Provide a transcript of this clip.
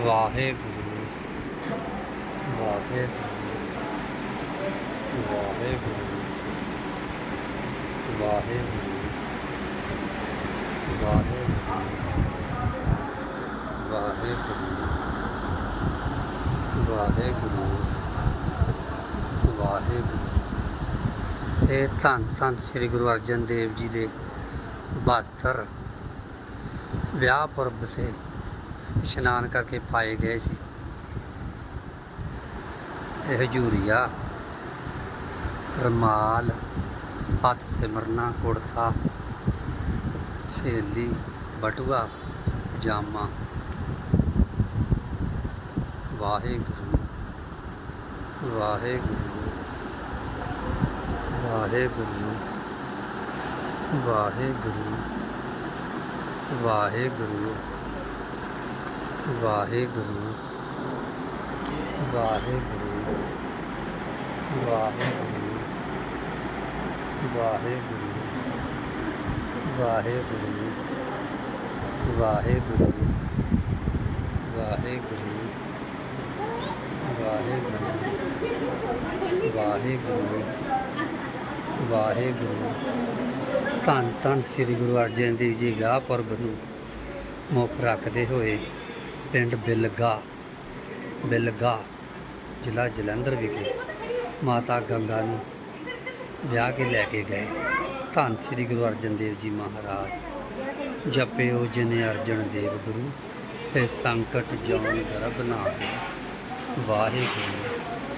ਵਾਹਿਗੁਰੂ ਵਾਹਿਗੁਰੂ ਵਾਹਿਗੁਰੂ ਵਾਹਿਗੁਰੂ ਵਾਹਿਗੁਰੂ ਵਾਹਿਗੁਰੂ ਵਾਹਿਗੁਰੂ ਇਹ ਧੰਨ ਧੰਨ ਸ੍ਰੀ ਗੁਰੂ ਅਰਜਨ ਦੇਵ ਜੀ ਦੇ 72 ਵਿਆਹ ਪੁਰਬ ਤੇ ਇਸ਼ਨਾਨ ਕਰਕੇ ਪਾਏ ਗਏ ਸੀ। ਇਹ ਹਜੂਰੀਆ, ਰਮਾਲ, ਹੱਥ ਸਿਮਰਨਾ, ਕੁੜਤਾ ਸੇਲੀ ਬਟੂਆ ਜਾਮਾ ਵਾਹਿਗੁਰੂ ਵਾਹਿਗੁਰੂ ਵਾਹਿਗੁਰੂ ਵਾਹਿਗੁਰੂ ਵਾਹਿਗੁਰੂ। ਵਾਹਿਗੁਰੂ ਵਾਹਿਗੁਰੂ ਵਾਹਿਗੁਰੂ ਵਾਹਿਗੁਰੂ ਵਾਹਿਗੁਰੂ ਵਾਹਿਗੁਰੂ ਵਾਹਿਗੁਰੂ ਵਾਹਿਗੁਰੂ ਵਾਹਿਗੁਰੂ ਵਾਹਿਗੁਰੂ। ਧੰਨ ਧੰਨ ਸ੍ਰੀ ਗੁਰੂ ਅਰਜਨ ਦੇਵ ਜੀ ਵਿਆਹ ਪੁਰਬ ਨੂੰ ਮੁੱਖ ਰੱਖਦੇ ਹੋਏ ਪਿੰਡ ਬਿਲਗਾ ਬਿਲਗਾ ਜ਼ਿਲ੍ਹਾ ਜਲੰਧਰ ਵਿਖੇ ਮਾਤਾ ਗੰਗਾ ਨੂੰ ਵਿਆਹ ਕੇ ਲੈ ਕੇ ਗਏ। ਧੰਨ ਸ੍ਰੀ ਗੁਰੂ ਅਰਜਨ ਦੇਵ ਜੀ ਮਹਾਰਾਜ। ਜਪਿਓ ਜਿਨ ਅਰਜਨ ਦੇਵ ਗੁਰੂ, ਫਿਰ ਸੰਕਟ ਜੋਨ ਗਰਭ ਨਾ ਵਾਹਿਗੁਰੂ।